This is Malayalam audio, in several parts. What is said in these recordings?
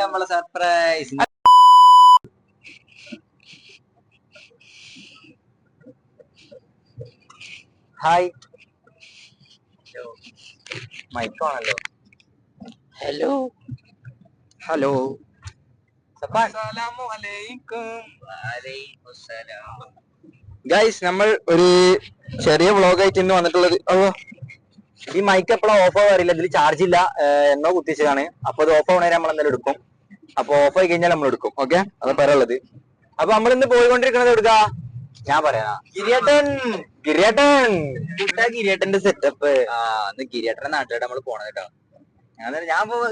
നമ്മളെ സർപ്രൈസ് ഹായ് മൈക്കാണല്ലോ ഹലോ ഹലോ ഗൈസ് നമ്മൾ ഒരു ചെറിയ വ്ളോഗ് ആയിട്ട് ഇന്ന് വന്നിട്ടുള്ളത് ഓ ഈ മൈക്ക് എപ്പോഴും ഓഫ് ആവാറില്ല ഇതിൽ ചാർജ് ഇല്ല. എന്നോ കുത്തിച്ചതാണ്. അപ്പൊ അത് ഓഫ് ആവണേ നമ്മൾ എന്തായാലും എടുക്കും. അപ്പൊ ഓഫ് ആയി കഴിഞ്ഞാൽ നമ്മൾ എടുക്കും. ഓക്കെ അത് പറയാനുള്ളത്. അപ്പൊ നമ്മൾ ഇന്ന് പോയിക്കൊണ്ടിരിക്കുന്നത് എടുക്ക ഞാൻ പറയാ. ഗിരിയേട്ടൻ. ഗിരിയേട്ടൻ. ഗിരിയേട്ടന്റെ സെറ്റപ്പ് ആ അന്ന് ഗിരിയേട്ടന്റെ നാട്ടിലോട്ട് നമ്മൾ പോണത് കേട്ടോ. ഞാൻ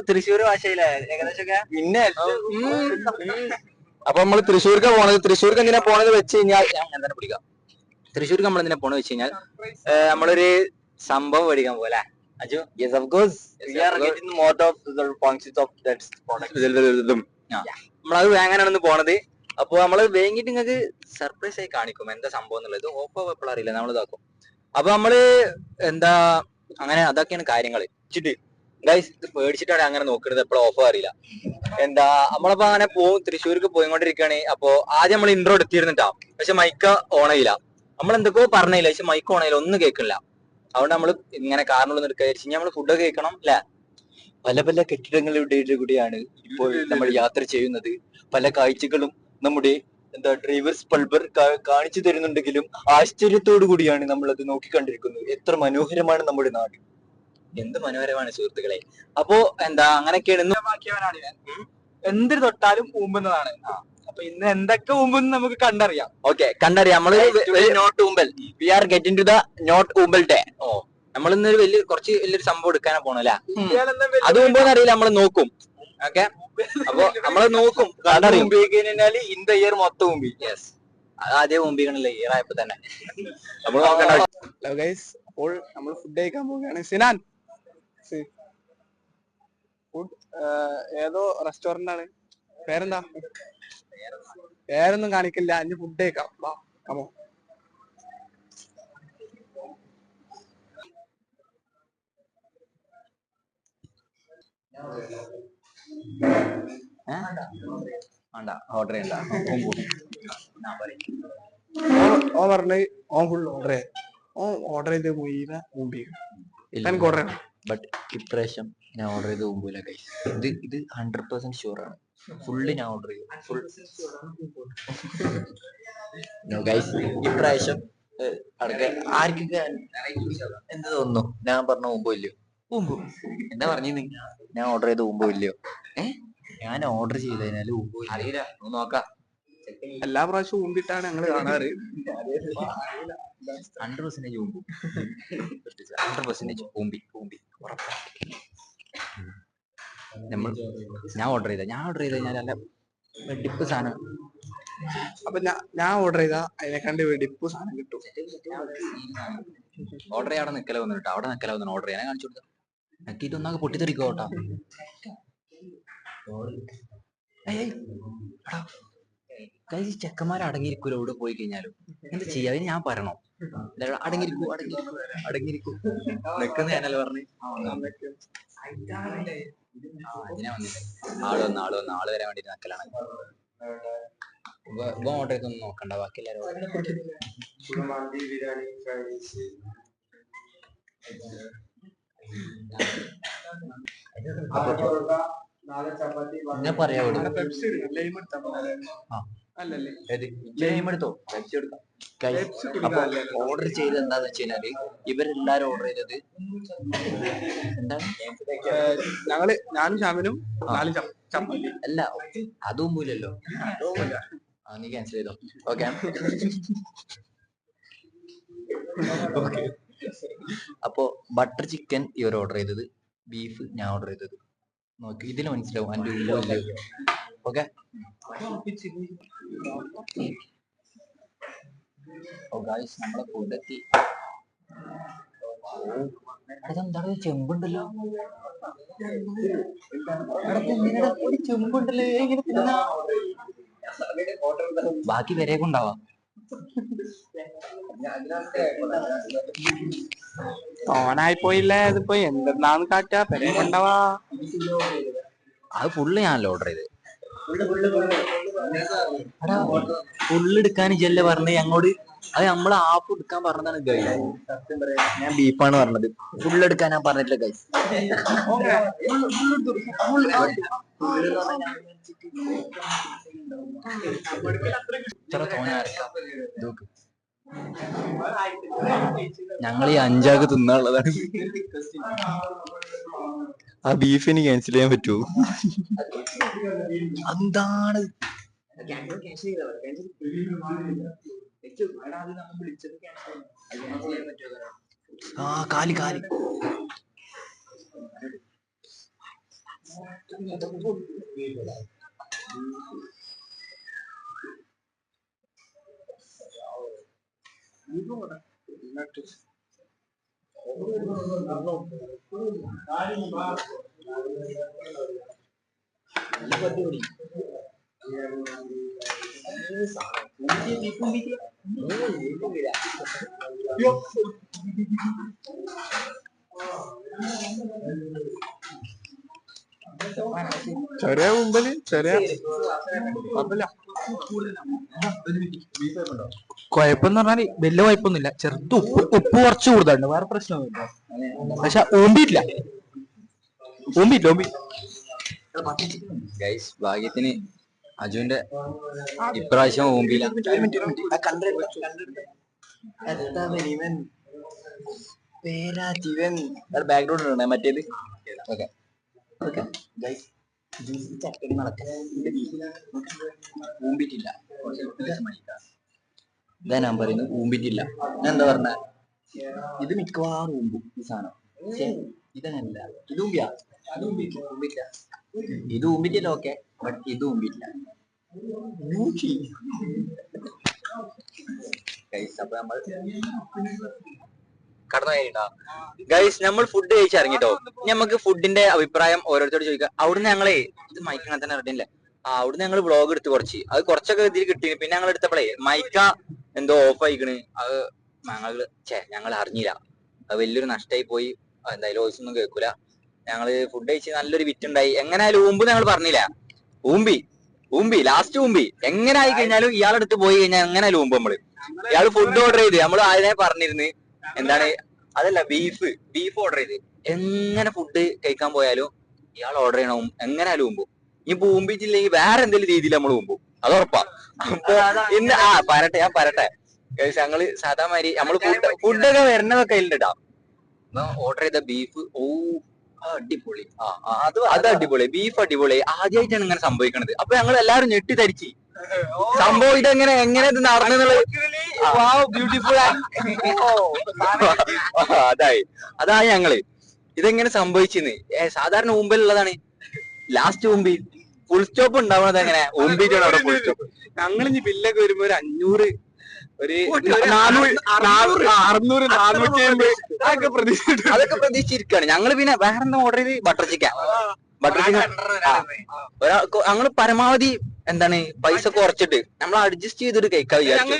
തൃശ്ശൂർ ഭാഷയിലെ. ഏകദേശം പിന്നെ? അപ്പൊ നമ്മൾ തൃശ്ശൂർക്ക് പോണത്. തൃശ്ശൂർക്ക് എന്തിനാ പോണത് വെച്ച് കഴിഞ്ഞാൽ ഞാൻ തന്നെ പിടിക്കാം തൃശ്ശൂർക്ക് നമ്മൾ എന്തിനാ പോണത് വെച്ച് കഴിഞ്ഞാൽ നമ്മളൊരു സംഭവം മേടിക്കാൻ പോലെ Aju yes of course that product. നമ്മളത് വാങ്ങാനാണ് പോണത്. അപ്പൊ നമ്മൾ വേങ്ങിട്ട് നിങ്ങൾക്ക് സർപ്രൈസ് ആയി കാണിക്കും എന്താ സംഭവം എന്നുള്ളത്. ഓപ്പോ എപ്പോഴും അറിയില്ല നമ്മൾ ഇതാക്കും. അപ്പൊ നമ്മൾ എന്താ അങ്ങനെ അതൊക്കെയാണ് കാര്യങ്ങൾ. വെച്ചിട്ട് ഗൈസ് ഇത് പേടിച്ചിട്ടാണ് അങ്ങനെ നോക്കുന്നത് എപ്പോഴും ഓഫോ അറിയില്ല. എന്താ നമ്മളപ്പോ അങ്ങനെ പോകും തൃശ്ശൂർക്ക് പോയിക്കൊണ്ടിരിക്കുകയാണ് അപ്പൊ ആദ്യം നമ്മൾ ഇൻട്രോ എടുത്തിരുന്നിട്ടാ. പക്ഷെ മൈക്ക് ഓണയില്ല നമ്മൾ എന്തൊക്കെയോ പറഞ്ഞില്ല. പക്ഷെ മൈക്ക് ഓണയില്ല ഒന്നും കേൾക്കില്ല അതുകൊണ്ട് നമ്മൾ ഇങ്ങനെ കാറിനുള്ളിൽ എടുക്കുക വിചാരിച്ചു നമ്മൾ ഫുഡൊക്കെ കഴിക്കണം അല്ല? പല പല കെട്ടിടങ്ങളുടെ കൂടിയാണ് ഇപ്പോൾ നമ്മൾ യാത്ര ചെയ്യുന്നത്. പല കാഴ്ചകളും നമ്മുടെ എന്താ ഡ്രൈവേഴ്സ് പൾബർ കാണിച്ചു തരുന്നുണ്ടെങ്കിലും ആശ്ചര്യത്തോടു കൂടിയാണ് നമ്മൾ അത് നോക്കിക്കണ്ടിരിക്കുന്നത്. എത്ര മനോഹരമാണ് നമ്മുടെ നാട്. എന്ത് മനോഹരമാണ് സുഹൃത്തുക്കളെ. അപ്പോ എന്താ അങ്ങനെയൊക്കെയാണ്. ഇന്ന് ബാക്കിയവനാണ് ഞാൻ. എന്തിന് തൊട്ടാലും ഊമ്പുന്നതാണ്. അപ്പൊ ഇന്ന് എന്തൊക്കെ ഊമ്പുന്ന് നമുക്ക് കണ്ടറിയാം. ഓക്കെ കണ്ടറിയാം. നമ്മൾ not ഊമ്പൽ. We are getting to the not ഊമ്പൽ day ഓ. നമ്മൾ ഇന്നൊരു വലിയ കുറച്ച് വലിയൊരു സംഭവം എടുക്കാനാ പോണല്ലേ അത് മുമ്പ് അറിയില്ല നമ്മൾ നോക്കും. ഓക്കെ അപ്പൊ നമ്മൾ നോക്കും. കഴിഞ്ഞാൽ ഇന്ത ഇയർ മൊത്തം മുമ്പി യെസ് ആദ്യം മുമ്പിക്കണല്ലേ ഇയർ ആയപ്പോ തന്നെ. നമ്മൾ നോക്കണ്ട. അപ്പോൾ നമ്മൾ ഫുഡ് കഴിക്കാൻ പോവുകയാണ്. സിനാൻ. ഫുഡ് ഏതോ റെസ്റ്റോറന്റ് ആണ്. പേരെന്താ? പേരൊന്നും കാണിക്കില്ല. അഞ്ച് ഫുഡ് കഴിക്കാം. വാ കമോ വേണ്ട. ഓർഡർ ചെയ്യണ്ട. ഓ പറഞ്ഞ് ഓൻ ഫുൾ ഓർഡർ ചെയ്ത് ഓർഡർ ചെയ്ത് മുഴുവൻ മുമ്പ് എനിക്ക് ഓർഡർ ചെയ്യണം. ബട്ട് ഇപ്രാവശ്യം ഞാൻ ഓർഡർ ചെയ്ത് കൈസ് ഇത് ഇത് ഹൺഡ്രഡ് പെർസെന്റ് ഷുവർ ആണ്. ഫുള്ള് ഞാൻ ഓർഡർ ഫുൾ. ഗൈസ് ഇപ്രാവശ്യം ഏഹ്, അടക്ക ആർക്കൊക്കെ എന്ത് തോന്നുന്നു? ഞാൻ പറഞ്ഞ മുമ്പോ ഇല്ലയോ? മുമ്പ് എന്താ പറഞ്ഞു ഞാൻ ഓർഡർ ചെയ്ത മുമ്പോ ഇല്ലയോ? ഏ? ഞാൻ ഓർഡർ ചെയ്തതിനാല് മുമ്പോ അറിയില്ല. നോക്കാം. എല്ലാ പ്രാവശ്യവും ഊമ്പിട്ടാണ് ഞങ്ങൾ കാണാറ്. ഹൺഡ്രഡ് പെർസെന്റേജ് മുമ്പ് ഹൺഡ്രഡ് പെർസെന്റേജ് ഊമ്പി ഊമ്പി. ഉറപ്പാ നമ്മൾ ഞാൻ ഓർഡർ ചെയ്ത. ഞാൻ ഓർഡർ ചെയ്ത് കഴിഞ്ഞാൽ നല്ല വെടിപ്പ് സാധനം. അപ്പൊ ഞാൻ ഓർഡർ ചെയ്താ. അതിനെക്കാണ്ട് വെടിപ്പ് സാധനം കിട്ടും. ഓർഡർ ചെയ്യാൻ അവിടെ നിക്കല വന്നു കേട്ടോ. അവിടെ നിക്കല വന്നു ഓർഡർ ചെയ്യാൻ കാണിച്ചു കൊടുത്തു നക്കിട്ട് ഒന്നാകെ പൊട്ടിത്തെറിക്കോ കേട്ടോ. ചെക്കന്മാർ അടങ്ങിയിരിക്കൂല ഇവിടെ പോയി കഴിഞ്ഞാലും? എന്ത് ചെയ്യാ? ഞാൻ പറയണോ? അടങ്ങിയിരിക്കൂ അടങ്ങിയിരിക്കൂ അടങ്ങിയിരിക്കൂ. നിക്കുന്ന ഞാനല്ലേ പറഞ്ഞു? അതിനാ വന്നിട്ട്. ആൾ വന്ന് ആൾ വന്ന് ആൾ വരാൻ വേണ്ടിട്ട് നിക്കലാണ് ഇവ ഓർഡർ ഒന്നും നോക്കണ്ട ബാക്കി എല്ലാരും. ഞാൻ പറയാ ലൈം എടുത്താ? പെപ്സി എടുക്കാം ഓർഡർ ചെയ്തത് എന്താന്ന് വെച്ച് കഴിഞ്ഞാൽ ഇവരെല്ലാരും ഓർഡർ ചെയ്തത് എന്താണ് ഞങ്ങൾ ഞാനും ഷാമിനും അല്ല അതും പോലല്ലോ ആ നീ ക്യാൻസൽ ചെയ്തോ. ഓക്കെ അപ്പോ ബട്ടർ ചിക്കൻ ഇവർ ഓർഡർ ചെയ്തത്. ബീഫ് ഞാൻ ഓർഡർ ചെയ്തത്. നോക്കി ഇതിൽ മനസ്സിലാവും. അതിന്റെ ഉള്ളോ ഓക്കെ. ഓ ഗായ്സ് നമ്മളെ ഫുഡ് എത്തി അതെന്താണ് ചെമ്പുണ്ടല്ലോ. ഒരു ചെമ്പുണ്ടല്ലോ? ഇങ്ങനെ തിന്നാ? ബാക്കി വരെയൊക്കെ ഉണ്ടാവാം. പോയില്ലേ? ഇതിപ്പോ എന്തെന്നാന്ന് കാറ്റാ പെരേ കൊണ്ടവാ അത് ഫുള്ള് ഞാനല്ലോ ഓർഡർ ചെയ്ത്. ഫുള്ള് എടുക്കാൻ പറഞ്ഞ പറഞ്ഞ്? ഞങ്ങളോട് അത് നമ്മളെ ആപ്പ് എടുക്കാൻ പറഞ്ഞതാണ് ഗൈ സത്യം പറയാ. ഞാൻ ബീഫാണ് പറഞ്ഞത്. ഫുള്ള് എടുക്കാൻ ഞാൻ പറഞ്ഞിട്ടില്ല ഗൈസ് ഞങ്ങൾ ഈ അഞ്ചാക്ക് തിന്നാനുള്ളതാണ്. ആ ബീഫിന് ക്യാൻസൽ ചെയ്യാൻ പറ്റുമോ എന്താണ് ആ കാലി കാലി. ചെറിയ മുമ്പിൽ ചെറിയ കുഴപ്പമില്ല കുഴപ്പമെന്ന് പറഞ്ഞാൽ വലിയ കുഴപ്പമൊന്നുമില്ല. ചെറുത് ഉപ്പ് ഉപ്പ് കുറച്ച് കൂടുതലുണ്ട്. വേറെ പ്രശ്നമൊന്നുമില്ല. പക്ഷെ ഓമ്പിയിട്ടില്ല. ഓമ്പിയില്ല ഓമ്പി ഗൈസ് ഭാഗ്യത്തിന് അജുവിന്റെ ഇപ്രാവശ്യം ഓമ്പിയില്ല. ബാക്ക്ഗ്രൗണ്ട് ഉണ്ട് മറ്റേത്. ഓക്കെ ഊമ്പിട്ടില്ല. ഇതാ ഞാൻ പറയുന്നത് ഊമ്പിട്ടില്ല. ഞാൻ എന്താ പറഞ്ഞ? ഇത് മിക്കവാറും ഊമ്പും ഈ സാധനം. പക്ഷേ ഇതങ്ങനല്ല ഇത് ഊമ്പിയാ? ഊമ്പില്ല ഇത് ഊമ്പിട്ടില്ല ഓക്കെ ബട്ട് ഇത് ഊമ്പിട്ടില്ല. ഗൈസ് അപ്പൊ നമ്മൾ ഗൈസ് നമ്മൾ ഫുഡ് കഴിച്ച് ഇറങ്ങിട്ടോ നമുക്ക് ഫുഡിന്റെ അഭിപ്രായം ഓരോരുത്തരോട് ചോദിക്കാം. അവിടുന്ന് ഞങ്ങളെ ഇത് മൈക്കിനെ തന്നെ റെഡിയല്ലേ ആ അവിടുന്ന് ഞങ്ങൾ വ്ളോഗ് എടുത്ത് കുറച്ച്. അത് കുറച്ചൊക്കെ ഇതിൽ കിട്ടി പിന്നെ ഞങ്ങൾ എടുത്തപ്പോഴേ മൈക്ക എന്തോ ഓഫ് ആയിക്കണ്. അത് ഞങ്ങൾ ചേ ഞങ്ങൾ അറിഞ്ഞില്ല. അത് വലിയൊരു നഷ്ടമായി പോയി. എന്തായാലും വോയിസ് ഒന്നും കേൾക്കൂല. ഞങ്ങൾ ഫുഡ് കഴിച്ച് നല്ലൊരു വിറ്റുണ്ടായി എങ്ങനെയായാലും ഊമ്പ് ഞങ്ങൾ പറഞ്ഞില്ല. ഊമ്പി ഊമ്പി ലാസ്റ്റ് ഊമ്പി. എങ്ങനെ ആയി കഴിഞ്ഞാലും ഇയാളെടുത്ത് പോയി കഴിഞ്ഞാൽ എങ്ങനെയാലും ഊമ്പ് നമ്മൾ. ഇയാൾ ഫുഡ് ഓർഡർ ചെയ്ത്. നമ്മൾ ആദ്യമേ പറഞ്ഞിരുന്നു. എന്താണ്? അതല്ല ബീഫ് ബീഫ് ഓർഡർ ചെയ്ത്. എങ്ങനെ ഫുഡ് കഴിക്കാൻ പോയാലും ഇയാൾ ഓർഡർ ചെയ്യണം എങ്ങനെയാലും ഊമ്പും ഈ ഊമ്പിച്ചില്ലെങ്കിൽ വേറെ എന്തെങ്കിലും രീതിയിൽ നമ്മൾ ഊമ്പും അത് ഉറപ്പാ. അപ്പൊ ഇന്ന് ആ പറട്ടെ ഞാൻ പറട്ടെ ഞങ്ങൾ സാധാ മാതിരി നമ്മൾ ഫുഡ് ഫുഡൊക്കെ വരുന്നതൊക്കെ അതിലുണ്ടാ ഓർഡർ ചെയ്ത ബീഫ് ഓ അടിപൊളി. ആ അത് അത് അടിപൊളി. ബീഫ് അടിപൊളി. ആദ്യമായിട്ടാണ് ഇങ്ങനെ സംഭവിക്കണത്. അപ്പൊ ഞങ്ങൾ എല്ലാരും ഞെട്ടിധരിച്ച് സംഭവം ഇതെങ്ങനെ എങ്ങനെ ഇത് നടന്നെന്നുള്ളത് ബ്യൂട്ടിഫുൾ അതായി. അതായി ഞങ്ങൾ. ഇതെങ്ങനെ സംഭവിച്ചെന്ന്? സാധാരണ മുമ്പിലുള്ളതാണ് ലാസ്റ്റ് മുമ്പിൽ ഫുൾ സ്റ്റോപ്പ് ഉണ്ടാവുന്നത് എങ്ങനെ? അവിടെ ഫുൾ സ്റ്റോപ്പ് ഞങ്ങൾ ഇനി ബില്ലൊക്കെ വരുമ്പോ ഒരു അഞ്ഞൂറ് ഒരു അറുന്നൂറ് നാനൂറ്റി അതൊക്കെ പ്രതീക്ഷിച്ചിരിക്കാണ് അതൊക്കെ പ്രതീക്ഷിച്ചിരിക്കുകയാണ് ഞങ്ങൾ പിന്നെ വേറെന്താ ഓർഡർ ചെയ്ത്? ബട്ടർ ചിക്കൻ ബട്ടർ ചിക്കൻ ഒരാൾക്ക് ഞങ്ങൾ പരമാവധി എന്താണ് പൈസ കുറച്ചിട്ട് നമ്മൾ അഡ്ജസ്റ്റ് ചെയ്തിട്ട് കഴിക്കാൻ വിചാരിച്ചു.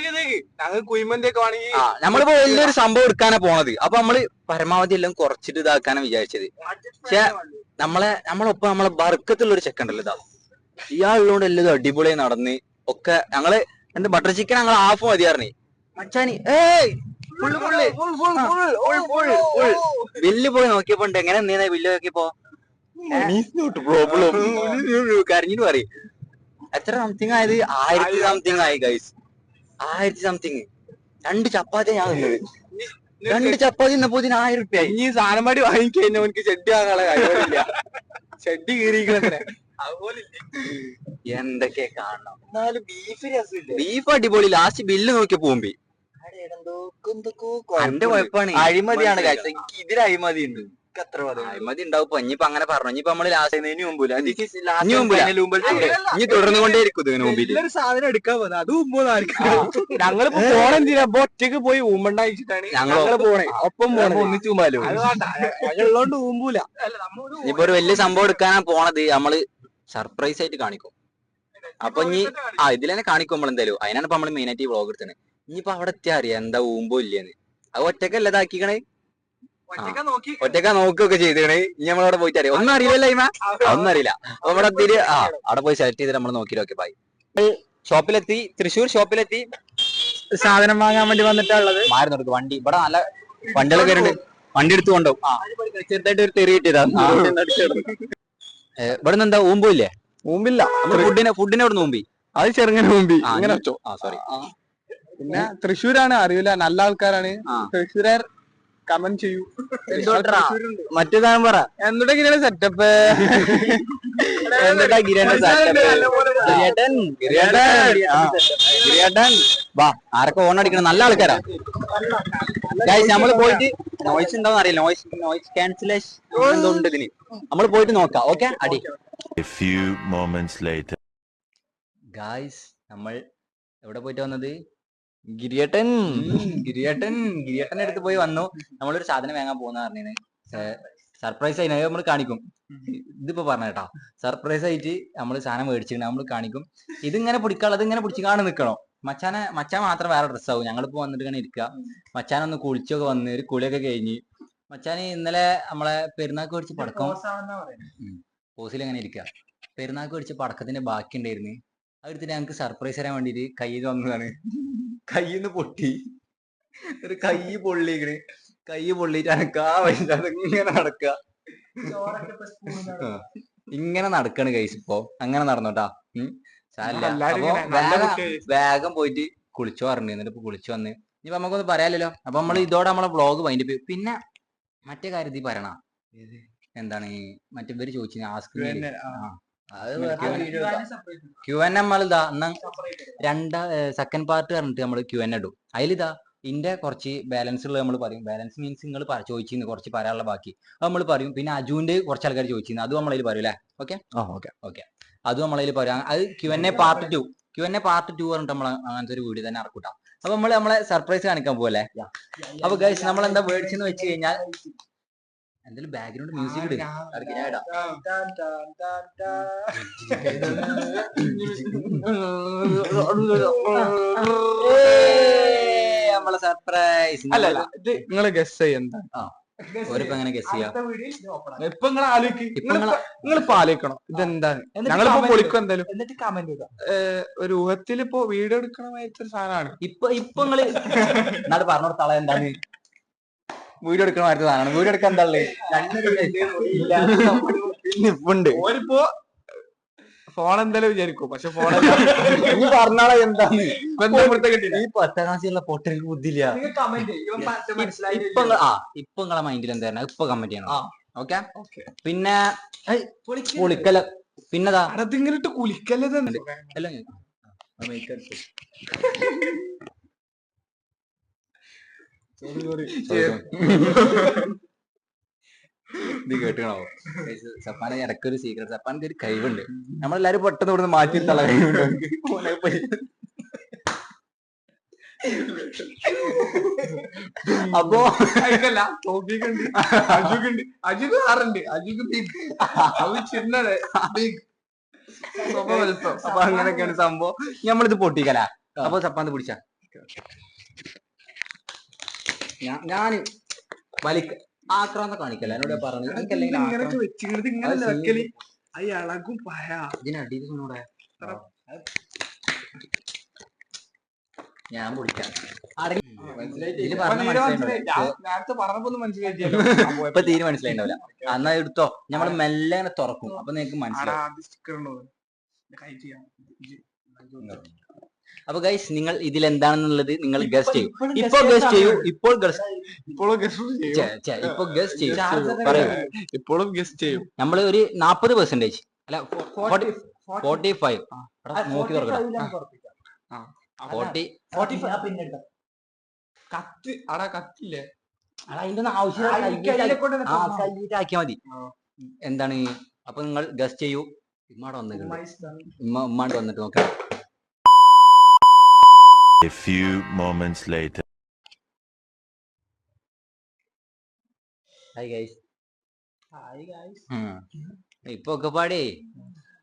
ആ നമ്മളിപ്പോ വലിയൊരു സംഭവം എടുക്കാനാ പോണത്. അപ്പൊ നമ്മൾ പരമാവധി എല്ലാം കുറച്ചിട്ട് ഇതാക്കാനാ വിചാരിച്ചത്. പക്ഷെ നമ്മളെ നമ്മളൊപ്പം നമ്മളെ ബർക്കത്തുള്ള ഒരു ചെക്കൻ ഉണ്ടല്ലോ ഇതാ. ഇയാളുള്ളതുകൊണ്ട് എല്ലാം അടിപൊളിയായി നടന്ന് ഒക്കെ ഞങ്ങൾ എന്ത് ബട്ടർ ചിക്കൻ ഞങ്ങൾ ഹാഫ് മതിയാർന്നേ മച്ചാനി ഏയ് ബില്ല് പോയി നോക്കിയപ്പോ ഉണ്ട്. എങ്ങനെ നീ ബില്ല് നോക്കിയപ്പോ പ്രോബ്ലം കരഞ്ഞിട്ട് പറയും. എത്ര സംതിങ് ആയത്? ആയിരത്തി സംതിങ് ആയി ഗൈസ് ആയിരത്തി സംതിങ് രണ്ട് ചപ്പാത്തി ഞാൻ തിന്നത്. രണ്ട് ചപ്പാത്തി തിന്നപ്പോ ഇതിന് ആയിരം റുപ്യ ഇനി ഇനി പാടി വാങ്ങിക്കഴിഞ്ഞാൽ എനിക്ക് ഷെഡ് വാങ്ങാനുള്ള കാര്യമില്ല ഷെഡ് കീറിയിരിക്കണേ എന്തൊക്കെ കാണണം. എന്നാലും ബീഫ് രസമില്ല? ബീഫ് അടിപൊളി. ലാസ്റ്റ് ബില്ല് നോക്കിയ പോകുമ്പി എന്റെ കുഴപ്പമാണ് അഴിമതിയാണ് കാഴ്ച എനിക്ക് ഇതിൽ അഴിമതി ഉണ്ട് എനിക്ക് അത്ര അഴിമതി ഉണ്ടാവും ഇപ്പൊ. അങ്ങനെ പറഞ്ഞു. ഇനിയിപ്പൊ നമ്മൾ ലാസ്റ്റ് ഇനി മുമ്പില്ല ഇനി മുമ്പില്ല ഇനി തുടർന്നുകൊണ്ടേയിരിക്കും ഇതിന് മുമ്പിൽ ഒരു സാധനം എടുക്കാൻ പോകുന്നത് അത് മുമ്പ് ഞങ്ങൾ പോണെന്തിനാ അപ്പൊ ഒറ്റയ്ക്ക് പോയി ഊമ്പണ്ടായിട്ടാണ് ഞങ്ങൾ? പോണേ. ഒപ്പം പോണേ. ഒന്നിച്ചു ഞങ്ങളുള്ളോണ്ട് ഊമ്പൂല. ഇപ്പൊ ഒരു വലിയ സംഭവം എടുക്കാനാ പോണത്. നമ്മൾ സർപ്രൈസ് ആയിട്ട് കാണിക്കും. അപ്പൊ ഇനി ആ ഇതിൽ തന്നെ കാണിക്കും നമ്മൾ എന്തായാലും. അതിനാണ് ഇപ്പൊ നമ്മൾ മെയിൻ ആയിട്ട് ഈ വ്ളോഗ് എടുത്തത് ഇനിയിപ്പോ അവിടെ എത്തിയാ അറിയാം എന്താ ഊമ്പോ ഇല്ലേന്ന്. അത് ഒറ്റക്കല്ല ഇതാക്കിക്കണേ? ഒറ്റക്ക നോക്കുകയൊക്കെ ചെയ്തേക്കണേ ഇനി നമ്മളവിടെ പോയിട്ട് അറിയാം ഒന്നും അറിയില്ലല്ലോ ഇമ ഒന്നും അറിയില്ല. അപ്പൊ ഇവിടെ തിരി ആ അവിടെ പോയി സെലക്ട് ചെയ്തിട്ട് നമ്മൾ നോക്കി നോക്കി ബൈ ഷോപ്പിലെത്തി. തൃശ്ശൂർ ഷോപ്പിലെത്തി. സാധനം വാങ്ങാൻ വേണ്ടി വന്നിട്ടുള്ളത് മാറുന്നു വണ്ടി. ഇവിടെ നല്ല വണ്ടികളൊക്കെ വണ്ടി എടുത്തു കൊണ്ടുപോകും ആ. ചെറുതായിട്ട് ഒരു തെറി കിട്ടിയതാ. ഇവിടെ നിന്ന് എന്താ ഊമ്പൂല്ലേ. ഊമ്പില്ല ഫുഡിനെ ഫുഡിനെ ഇവിടെ ഊമ്പി? അത് ചെറുങ്ങനെ ഊമ്പി. അങ്ങനെ വെച്ചോ. ആ സോറി പിന്നെ തൃശ്ശൂരാണ്. അറിയില്ല. നല്ല ആൾക്കാരാണ്. തൃശ്ശൂരാർ കമന്റ് ചെയ്യൂ. മറ്റേ മറ്റേതാണ് പറ. എന്തുടെങ്ങനെയാണ് സെറ്റപ്പ് ഗിരിയേട്ടൻ ഗിരിയേട്ടൻ വാ ആരൊക്കെ ഓൺ അടിക്കണം? നല്ല ആൾക്കാരാ. ഗൈസ് നമ്മൾ പോയിട്ട് നോയ്സ് ഉണ്ടോന്ന് അറിയില്ല. നോയ്സ് നോയ്സ് ക്യാൻസലേഷൻ എന്തോ ഉണ്ട് ഇതിന്. നമ്മൾ പോയിട്ട് നോക്കാം ഓക്കെ അടി. Few moments later. ഗായ്സ് നമ്മൾ എവിടെ പോയിട്ട് വന്നത്? ഗിരിയേട്ടൻ. ഗിരിയേട്ടൻ ഗിരിയേട്ടൻ അടുത്ത് പോയി വന്നു. നമ്മളൊരു സാധനം വാങ്ങാൻ പോകുന്ന പറഞ്ഞു സർപ്രൈസ് ആയി. നമ്മൾ കാണിക്കും. ഇതിപ്പോ പറഞ്ഞ കേട്ടോ. സർപ്രൈസ് ആയിട്ട് നമ്മൾ സാധനം മേടിച്ചിട്ടുണ്ട് നമ്മൾ കാണിക്കും. ഇതിങ്ങനെ പിടിക്കാനുള്ളത് ഇങ്ങനെ പിടിച്ച് കാണാൻ നിൽക്കണം മച്ചാനെ മച്ചാൻ മാത്രം വേറെ ഡ്രസ് ആവും. ഞങ്ങളിപ്പോ വന്നിട്ട് ഇങ്ങനെ ഇരിക്കുക മച്ചാനൊന്ന് കുളിച്ചൊക്കെ വന്ന് ഒരു കുളിയൊക്കെ കഴിഞ്ഞ് മച്ചാന് ഇന്നലെ നമ്മളെ പെരുന്നാക്ക് മേടിച്ച് പടക്കം പോസിൽ എങ്ങനെ ഇരിക്കുക പെരുന്നാക്ക് മേടിച്ച് പടക്കത്തിന്റെ ബാക്കി ഉണ്ടായിരുന്നു. അതെടുത്തിട്ട് ഞങ്ങൾക്ക് സർപ്രൈസ് തരാൻ വേണ്ടിട്ട് കയ്യിൽ വന്നതാണ്. കയ്യിൽ നിന്ന് പൊട്ടി. ഒരു കൈ പൊള്ളിക്കണ് കൈ പൊള്ളിട്ട് അനക്കാ വൈകാതെ ഇങ്ങനെ നടക്കുക നടക്ക ഇങ്ങനെ നടക്കാണ് കൈസ് ഇപ്പൊ. അങ്ങനെ നടന്നോട്ടാ. വേഗം പോയിട്ട് കുളിച്ചു പറഞ്ഞു എന്നിട്ട് ഇപ്പൊ കുളിച്ചു വന്ന്. ഇനിയിപ്പോ നമുക്കൊന്ന് പറയാലല്ലോ അപ്പൊ നമ്മൾ ഇതോടെ നമ്മളെ വ്ളോഗ് വൈൻഡ് പിന്നെ മറ്റേ കാര്യത്തിൽ പറയണ. എന്താണ്? മറ്റേ ഇവർ ചോദിച്ചു ആസ്ക്രീൻ ക്യു എൻ നമ്മൾ ഇതാ എന്നാ രണ്ടാ സെക്കൻഡ് പാർട്ട് പറഞ്ഞിട്ട് നമ്മൾ ക്യു എൻ ഇടും. അതിലിതാ ഇന്റെ കുറച്ച് ബാലൻസ് ഉള്ളത് നമ്മൾ പറയും. ബാലൻസ് മീൻസ് നിങ്ങൾ ചോദിച്ചിരുന്നു കുറച്ച് പറയാനുള്ള ബാക്കി. അത് നമ്മൾ പറയും. പിന്നെ അജുവിന്റെ കുറച്ച് ആൾക്കാർ ചോദിച്ചിരുന്നു അത് നമ്മളതിൽ പറയും അല്ലേ? ഓക്കെ ഓക്കെ അത് നമ്മളതിൽ പറയാം. അത് Q N A part two Q N A part two പറഞ്ഞിട്ട് നമ്മൾ അങ്ങനത്തെ ഒരു വീഡിയോ തന്നെ ഇറക്കൂട്ടാം അപ്പൊ നമ്മൾ നമ്മളെ സർപ്രൈസ് കാണിക്കാൻ പോവല്ലേ? അപ്പൊ ഗൈസ് നമ്മൾ എന്താ മേടിച്ചെന്ന് വെച്ച് കഴിഞ്ഞാൽ എന്തെങ്കിലും ബാക്ക്ഗ്രൗണ്ട് മ്യൂസിക് നമ്മളെ സർപ്രൈസ് അല്ല ഇത് നിങ്ങൾ ഗസ് ചെയ്യുന്ന ഓരിപ്പോ എങ്ങനെ ഗസ് ചെയ്യാം. ഇപ്പൊ നിങ്ങൾ നിങ്ങളിപ്പോ ആലോചിക്കണം. ഇതെന്താണ്? ഞങ്ങളിപ്പോ പൊളിക്കും എന്തായാലും. എന്നിട്ട് കമന്റ് ഒരു ഊഹത്തിൽ ഇപ്പൊ വീഡിയോ എടുക്കണമായിട്ട് സാധനമാണ്. ഇപ്പൊ ഇപ്പൊ നിങ്ങൾ എന്നാലും പറഞ്ഞോട് തള എന്താണ് വീഡിയോ എടുക്കണ മാറ്റി സാധനമാണ് വീഡിയോ എടുക്കാൻ ഉണ്ട് ഓരിപ്പോ ഫോൺ എന്തായാലും വിചാരിക്കും. പക്ഷെ ഫോൺ നീ പറഞ്ഞാളെ എന്താണ് ഈ പത്താം ക്ലാസ്സിലുള്ള പൊട്ടർക്ക് ബുദ്ധിയില്ല. ഇപ്പൊ ആ ഇപ്പൊ നിങ്ങളെ മൈൻഡിൽ എന്തായിരുന്നു ഇപ്പൊ കമന്റ് ചെയ്യണം. ഓക്കെ പിന്നെ കുളിക്കല. പിന്നെതാ? അതിങ്ങനെ കുലിക്കല്ലത് അല്ല ഞാൻ- ആ, mic എടുത്തു. ഇത് കേട്ടണോ സപ്പാന ഇടയ്ക്കൊരു സീക്രട്ട് സപ്പാനക്ക് ഒരു കഴിവുണ്ട്. നമ്മളെല്ലാരും പെട്ടെന്ന് ഇവിടുന്ന് മാറ്റി തള്ള കഴിവുണ്ട്. അപ്പോ ആറുണ്ട് ബിഗ് അത് ചിന്നത് ബിഗ്. അപ്പൊ അങ്ങനെയൊക്കെയാണ് സംഭവം. നമ്മളിത് പൊട്ടിക്കല. അപ്പൊ സപ്പാന്ത് പിടിച്ച. ഞാൻ വലിക്ക ആക്രാന്ത കാണിക്കല്ല. എന്നോട് പറഞ്ഞു എനിക്കല്ലെങ്കിൽ ഞാൻ പൊളിക്കാം. ഇപ്പൊ തീരെ മനസ്സിലായിണ്ടാവില്ല. അന്നാ എടുത്തോ. നമ്മൾ മെല്ലെ തുറക്കും. അപ്പൊ നിങ്ങക്ക് മനസ്സിലാവും. അപ്പൊ ഗൈസ് നിങ്ങൾ ഇതിൽ എന്താണെന്നുള്ളത് നിങ്ങൾ ഗസ് ചെയ്യൂ. ഇപ്പോൾ ഗസ് ചെയ്യൂ. ഇപ്പോൾ ഇപ്പോ ഇപ്പോഴും ഗസ്റ്റ് ചെയ്യും. ഇപ്പൊ ഗസ് ചെയ്യൂ. പറയൂ. ഇപ്പോഴും ഗസ്റ്റ് ചെയ്യും. നമ്മൾ ഒരു നാപ്പത് പെർസെന്റേജ് അല്ല ഫോർട്ടി ഫൈവ് നോക്കി തുറക്കട്ടെ ഫോർട്ടി പിന്നെ എടുത്തോ. കത്ത് അടാ കത്തില്ലേ? അതിന്റെ ഒന്നും മതി. ആക്കിയാ മതി. എന്താണ്? അപ്പൊ നിങ്ങൾ ഗസ്റ്റ് ചെയ്യൂ. ഇമ്മാടെ വന്നിട്ടുണ്ട്. ഇമ്മ ഇമ്മാടെ വന്നിട്ട് നോക്കാം A few moments later. Hi guys Hi guys. ഇപ്പൊ ഒക്കെ പാടി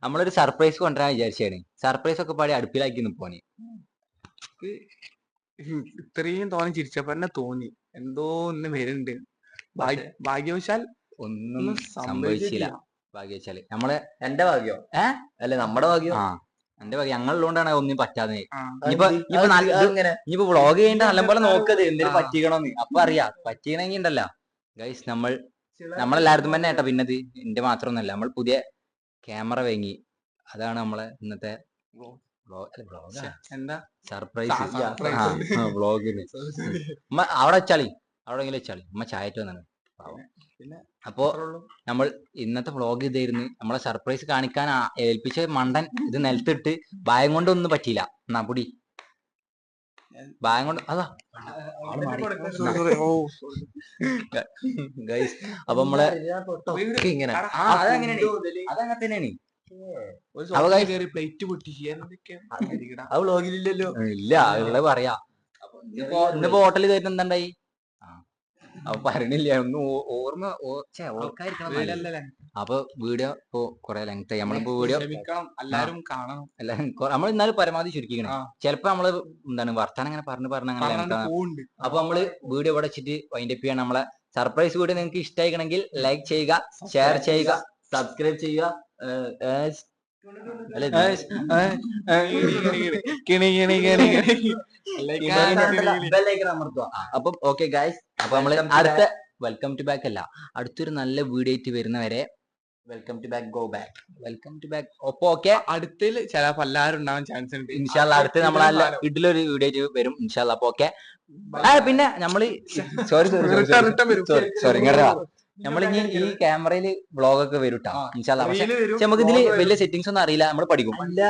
നമ്മളൊരു സർപ്രൈസ് കൊണ്ടുവരാൻ വിചാരിച്ചാണ് സർപ്രൈസ് ഒക്കെ പാടി അടുപ്പിലാക്കി പോണി ഇത്രയും തോന്നി ചിരിച്ചപ്പോ തന്നെ തോന്നി. എന്തോ ഒന്ന് വരുന്നുണ്ട്. ഭാഗ്യവശാൽ ഒന്നും സംഭവിച്ചില്ല. ഭാഗ്യവശാൽ നമ്മളെ എന്റെ ഭാഗ്യോ? ഏ? അല്ലെ നമ്മുടെ ഭാഗ്യോ? ആ. എന്റെ പറയാ ഞങ്ങളുള്ളതുകൊണ്ടാണ് ഒന്നും പറ്റാതെ. ഇനിയിപ്പോ വ്ളോഗ് ചെയ്യേണ്ട നല്ലപോലെ നോക്കത് എന്തേലും. പറ്റിക്കണോന്ന്. അപ്പൊ അറിയാ. പറ്റിയണെങ്കി ഉണ്ടല്ലോ ഗൈസ് നമ്മൾ നമ്മളെല്ലായിടത്തും തന്നെ ഏട്ടാ പിന്നത്. എന്റെ മാത്രമൊന്നുമല്ല നമ്മൾ പുതിയ ക്യാമറ വാങ്ങി. അതാണ് നമ്മളെ ഇന്നത്തെ സർപ്രൈസ്. വ്ളോഗിന് അവിടെ വെച്ചാളി. അവിടെ വെച്ചാളി. അമ്മ ചായറ്റ് വന്നാണ് പിന്നെ അപ്പോ നമ്മൾ ഇന്നത്തെ വ്ളോഗ് ഇതായിരുന്നു. നമ്മളെ സർപ്രൈസ് കാണിക്കാൻ ഏൽപ്പിച്ച മണ്ടൻ ഇത് നിലത്തിട്ട് ഭയം കൊണ്ടൊന്നും പറ്റിയില്ല. എന്നാ പൊടി. ഭയം കൊണ്ട് അതാ. ഗൈസ് അപ്പൊ നമ്മളെ ഇങ്ങനെ. ആ അതങ്ങനെയാണ് അതങ്ങനെ തന്നെയാണ് പ്ലേറ്റ് പൊട്ടി. ആ വ്ളോഗിലില്ലല്ലോ ഇല്ല. അവളെ പറയാ. ഇന്നിപ്പോ ഹോട്ടലിൽ കയറ്റുന്ന എന്താണ്ടായി ആ അപ്പൊ പറയണില്ല. ഒന്നും ഓർമ്മ. അപ്പൊ വീഡിയോ ഇപ്പൊ കൊറേ ലെങ്ത് നമ്മളിപ്പോ വീഡിയോ എല്ലാരും കാണണം. എല്ലാരും നമ്മൾ ഇന്നാലും പരമാവധി ചുരുക്കിക്കണം. ചിലപ്പോ നമ്മൾ എന്താണ് വർത്താനം അങ്ങനെ പറഞ്ഞു പറഞ്ഞാൽ അങ്ങനെ അപ്പൊ നമ്മൾ വീഡിയോ ഇവിടെ വെച്ചിട്ട് വൈൻഡ് അപ്പ് ചെയ്യണം നമ്മളെ സർപ്രൈസ് വീഡിയോ നിങ്ങൾക്ക് ഇഷ്ടമായിക്കണമെങ്കിൽ ലൈക്ക് ചെയ്യുക ഷെയർ ചെയ്യുക സബ്സ്ക്രൈബ് ചെയ്യുക. അപ്പൊ ഓക്കെ ഗായ്സ് അപ്പൊ നമ്മൾ അടുത്ത വെൽക്കം ടു ബാക്ക് അല്ല. അടുത്തൊരു നല്ല വീഡിയോ ആയിട്ട് വരുന്നവരെ welcome to back go back welcome to back ഒപ്പൊ okay അടുത്തിൽ ചിലപ്പോ എല്ലാവരും ഉണ്ടാവാൻ ചാൻസ് ഉണ്ട്. ഇൻഷാല്ല അടുത്ത് നമ്മൾ ഇതിലൊരു വീഡിയോ വരും ഇൻഷാല്ല. അപ്പൊ ഓക്കെ പിന്നെ നമ്മൾ സോറി സോറി. സോറി സോറി ഇങ്ങോട്ട് നമ്മൾ ഇനി ഈ ക്യാമറയിൽ വ്ളോഗൊക്കെ വരും കേട്ടോ ഇൻഷാല്ല. പക്ഷെ നമുക്ക് ഇതിൽ വലിയ സെറ്റിങ്സ് ഒന്നും അറിയില്ല. നമ്മൾ പഠിക്കും. അല്ല.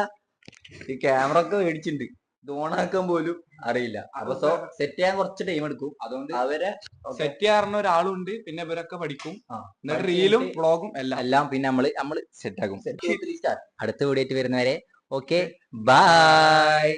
ഈ ക്യാമറ ഒക്കെ മേടിച്ചിട്ടുണ്ട് ഓണാക്കാൻ പോലും അറിയില്ല. അപ്പൊ സോ സെറ്റ് ചെയ്യാൻ കുറച്ച് ടൈം എടുക്കും. അതുകൊണ്ട് അവരെ സെറ്റ് ചെയ്യാറുന്ന ഒരാളുണ്ട്. പിന്നെ ഇവരൊക്കെ പഠിക്കും. എന്നിട്ട് റീലും വ്ളോഗും എല്ലാം. എല്ലാം പിന്നെ നമ്മൾ നമ്മൾ സെറ്റ് ആക്കും. അടുത്ത വീഡിയോ ആയിട്ട് വരുന്നവരെ. ഓക്കെ. ബൈ